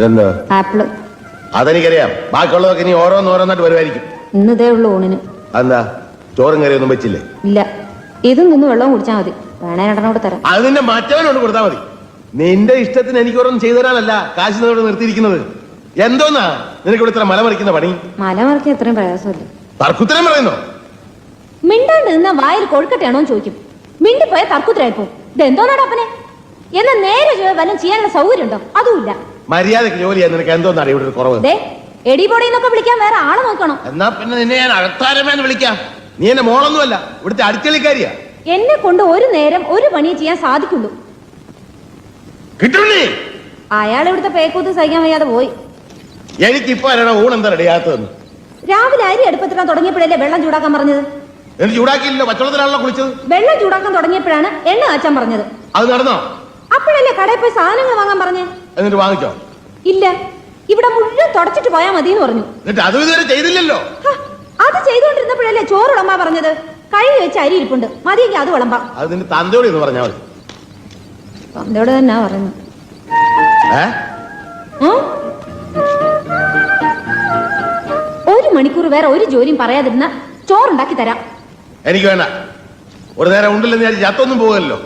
Apple. അതെനിക്കറിയാം. ബാക്കിയുള്ളതൊക്കെ ഇനി ഓരോന്നോരോന്നായിട്ട് വരുമായിരിക്കും. ഇന്ന് ഇതേ ഉള്ളൂ ഊണിന്. എന്താ ചോറും കറിയൊന്നും വെച്ചില്ലേ? ഇല്ല. ഇതും നിന്ന് വെള്ളം കുടിച്ചാൽ മതി. വേണേ രണ്ടെണ്ണോട് തരാം. അത് നിന്റെ മറ്റവനോട് കൊടുത്താൽ മതി. നിന്റെ ഇഷ്ടത്തിന് എനിക്ക് ഓരോന്നും ചെയ്തു തരാനല്ല കാശ് നിന്നോട് നിർത്തിയിരിക്കുന്നത്. എന്തോന്നാ? നിനക്ക് ഇവിടെ ഇത്ര മലമറിക്കുന്ന പണി? മലമറിക്കാൻ ഇത്രയും പ്രയാസമില്ല. തർക്കുത്തരം പറയുന്നോ? മിണ്ടാണ്ട് നിന്ന വായിൽ കൊഴുക്കട്ടെയാണോ എന്ന് ചോദിക്കും. മിണ്ടിപ്പോയ തർക്കുത്തരായിപ്പോ ഇത് എന്തോന്നാടാ അപ്പനെ? എന്നാ നേരെ വല്ലതും ചെയ്യാനുള്ള സൗകര്യം ഉണ്ടോ അതുമില്ല. മര്യാദയ്ക്ക് ജോലി ചെയ്യാൻ നിനക്ക് എന്തോന്നാണ് ഇവിടെ ഒരു കുറവ്? എടിപൊടി എന്നൊക്കെ വിളിക്കാൻ വേറെ ആളെ നോക്കണം. എന്നാ പിന്നെ നിന്നെ ഞാൻ അടുത്താരമേന്ന് വിളിക്കാം. നീ എന്റെ മോളൊന്നുമല്ല ഇവിടുത്തെ അടുക്കളിക്കാരിയാ എന്നെ കൊണ്ട് ഒരു നേരം ഒരു പണി ചെയ്യാൻ സാധിക്കുള്ളൂ. കിട്ടണേ അയാൾ ഇവിടുത്തെ പേക്കൂത്ത് സഹിക്കാൻ വയ്യാതെ പോയി. എനിക്കിപ്പോ ആരാണ് ഊണ് എന്താ റെഡിയാത്തതെന്ന് രാവിലെ അരി എടുപ്പത്തിടാൻ തുടങ്ങിയപ്പോഴല്ലേ വെള്ളം ചൂടാക്കാൻ പറഞ്ഞത്? എനിക്ക് ചൂടാക്കിയില്ല പച്ചവെള്ളത്തിലാണല്ലോ കുളിച്ചത്. വെള്ളം ചൂടാക്കാൻ തുടങ്ങിയപ്പോഴാണ് എണ്ണ കാച്ചാൻ പറഞ്ഞത്. അത് നടന്നോ? അപ്പോഴല്ലേ കടയിൽ പോയി സാധനങ്ങൾ വാങ്ങാൻ പറഞ്ഞേ? എന്നിട്ട് വാങ്ങിച്ചോ ഇല്ല. ഇവിടെ മുഴുവൻ തുടച്ചിട്ട് പോയാ മതി എന്ന് പറഞ്ഞു. എന്നിട്ട് അതും ഇതുവരെ ചെയ്തില്ലല്ലോ. ഹ, അത് ചെയ്തുകൊണ്ടിരുന്നപ്പോഴല്ലേ ചോറ് വിളമ്പാ പറഞ്ഞത്? കഴുകി വെച്ച് അരി ഇരിപ്പുണ്ട്. മതിയെങ്കിൽ അത് വിളമ്പാം. അത് നിന്റെ തന്തയോട് എന്ന് പറഞ്ഞാൽ മതി. തന്തയോട് തന്നെ പറഞ്ഞു ഏ? ഉം? ഒരു മണിക്കൂർ വേറെ ഒരു ജോലിയും പറയാതിരുന്ന ചോറുണ്ടാക്കി തരാം. എനിക്ക് വേണ്ട. ഒരു നേരം ഉണ്ടില്ലെന്ന് ഞാൻ ചത്തൊന്നും പോകല്ലോ.